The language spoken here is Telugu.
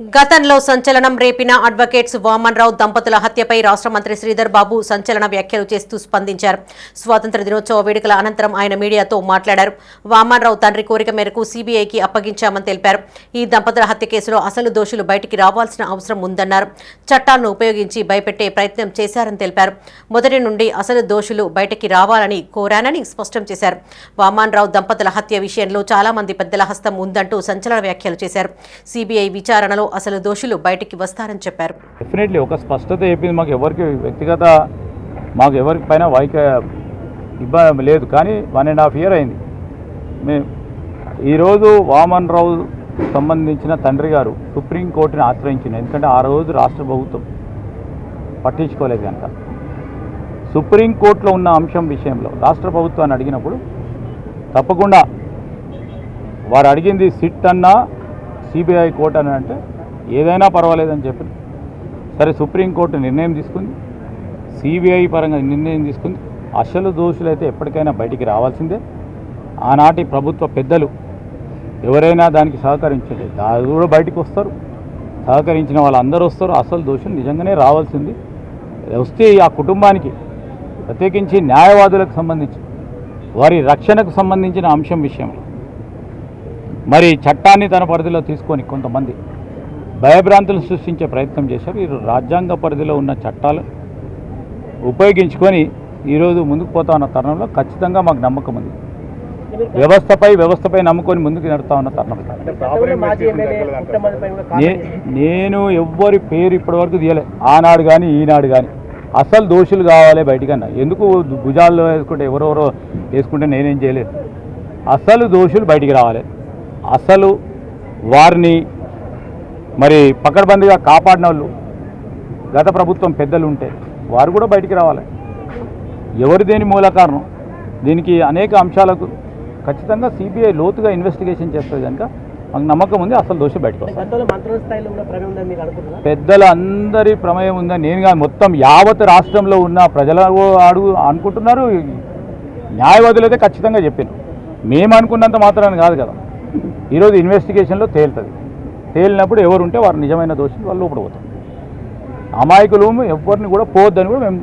గతంలో సంచలనం రేపిన అడ్వకేట్స్ వామన్ రావు దంపతుల హత్యపై రాష్ట్ర మంత్రి శ్రీధర్ బాబు సంచలన వ్యాఖ్యలు చేస్తూ స్పందించారు. స్వాతంత్ర దినోత్సవ వేడుకల అనంతరం ఆయన మీడియాతో మాట్లాడారు. వామన్ రావు తండ్రి కోరిక మేరకు సీబీఐకి అప్పగించామని తెలిపారు. ఈ దంపతుల హత్య కేసులో అసలు దోషులు బయటికి రావాల్సిన అవసరం ఉందన్నారు. చట్టాలను ఉపయోగించి భయపెట్టే ప్రయత్నం చేశారని తెలిపారు. మొదటి నుండి అసలు దోషులు బయటికి రావాలని కోరానని స్పష్టం చేశారు. వామన్ రావు దంపతుల హత్య విషయంలో చాలా మంది పెద్దల హస్తం ఉందంటూ సంచలన వ్యాఖ్యలు చేశారు. సీబీఐ విచారణలో అసలు దోషులు బయటికి వస్తారని చెప్పారు. డెఫినెట్లీ ఒక స్పష్టత చెప్పింది మాకు ఎవరికి వ్యక్తిగత మాకు ఎవరికి పైన వైక ఇబ్బంది లేదు. కానీ వన్ అండ్ హాఫ్ ఇయర్ అయింది. మే ఈరోజు వామన్ రావు సంబంధించిన తండ్రి గారు సుప్రీంకోర్టుని ఆశ్రయించింది ఎందుకంటే ఆ రోజు రాష్ట్ర ప్రభుత్వం పట్టించుకోలేదు కనుక. సుప్రీంకోర్టులో ఉన్న అంశం విషయంలో రాష్ట్ర ప్రభుత్వాన్ని అడిగినప్పుడు తప్పకుండా వారు అడిగింది సిట్ అన్నా సిబిఐ కోర్టు అని అంటే ఏదైనా పర్వాలేదని చెప్పి సరే సుప్రీంకోర్టు నిర్ణయం తీసుకుంది. సిబిఐ పరంగా నిర్ణయం తీసుకుంది. అసలు దోషులైతే ఎప్పటికైనా బయటికి రావాల్సిందే. ఆనాటి ప్రభుత్వ పెద్దలు ఎవరైనా దానికి సహకరించండి. దాని కూడా బయటికి వస్తారు. సహకరించిన వాళ్ళందరూ వస్తారు. అసలు దోషులు నిజంగానే రావాల్సింది. వస్తే ఆ కుటుంబానికి ప్రత్యేకించి న్యాయవాదులకు సంబంధించి వారి రక్షణకు సంబంధించిన అంశం విషయంలో. మరి చట్టాన్ని తన పరిధిలో తీసుకొని కొంతమంది భయభ్రాంతులు సృష్టించే ప్రయత్నం చేశారు. ఈ రాజ్యాంగ పరిధిలో ఉన్న చట్టాలు ఉపయోగించుకొని ఈరోజు ముందుకు పోతా ఉన్న తరుణంలో ఖచ్చితంగా మాకు నమ్మకం ఉంది. వ్యవస్థపై వ్యవస్థపై నమ్ముకొని ముందుకు నడుతా ఉన్న తరుణం. నేను ఎవ్వరి పేరు ఇప్పటివరకు తీయలే. ఆనాడు కానీ ఈనాడు కానీ అసలు దోషులు కావాలి బయటికన్నా. ఎందుకు భుజాల్లో వేసుకుంటే ఎవరెవరో వేసుకుంటే నేనేం చేయలేదు. అసలు దోషులు బయటికి రావాలి. అసలు వారిని మరి పకడ్బందీగా కాపాడిన వాళ్ళు గత ప్రభుత్వం పెద్దలు ఉంటే వారు కూడా బయటికి రావాలి. ఎవరు దేని మూల కారణం? దీనికి అనేక అంశాలకు ఖచ్చితంగా సిబిఐ లోతుగా ఇన్వెస్టిగేషన్ చేస్తుంది కనుక మాకు నమ్మకం ఉంది అసలు దోషి బయటకు అనుకుంటున్నారా? పెద్దలందరి ప్రమేయం ఉందని నేను కాదు మొత్తం యావత్ రాష్ట్రంలో ఉన్న ప్రజలు అడుగు అనుకుంటున్నారు. న్యాయవాదులు అయితే ఖచ్చితంగా చెప్పాను మేము అనుకున్నంత మాత్రాన్ని కాదు కదా. ఈరోజు ఇన్వెస్టిగేషన్లో తేలుతుంది. తేలినప్పుడు ఎవరు ఉంటే వారు నిజమైన దోషులు వాళ్ళు లోపడిపోతారు అమాయకులు ఎవరిని కూడా పోవద్దని కూడా మేము